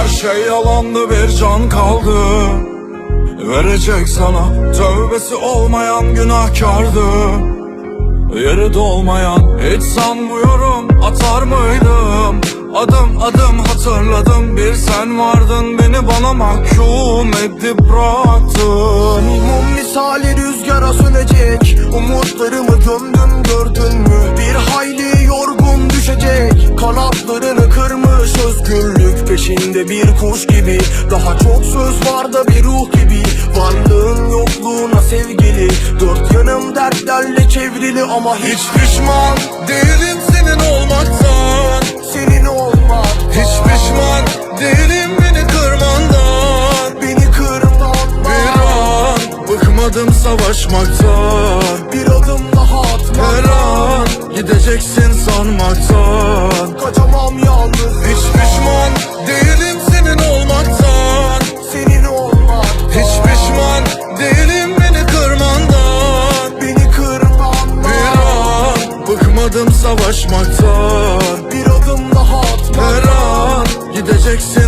Her şey yalandı bir can kaldı. Verecek sana tövbesi olmayan günahkardı. Yeri dolmayan hiç sanmıyorum atar mıydım? Adım adım hatırladım bir sen vardın Beni bana mahkum edip bıraktın. Mum misali rüzgara sönecek Umutlarımı gömdün Peşinde bir kuş gibi. Daha çok söz var da bir ruh gibi. Varlığın yokluğuna sevgili. Dört yanım dertlerle çevrili ama hiç Hiç pişman değilim senin olmaktan. Senin olmak. Hiç pişman değilim beni kırmandan. Beni kırman Bir an bıkmadım savaşmaktan. Bir adım daha atma Her an gideceksin sanmaktan. Kaçamam yalnız bıkmadım savaşmaktan. Bir adım daha atma Her an gideceksin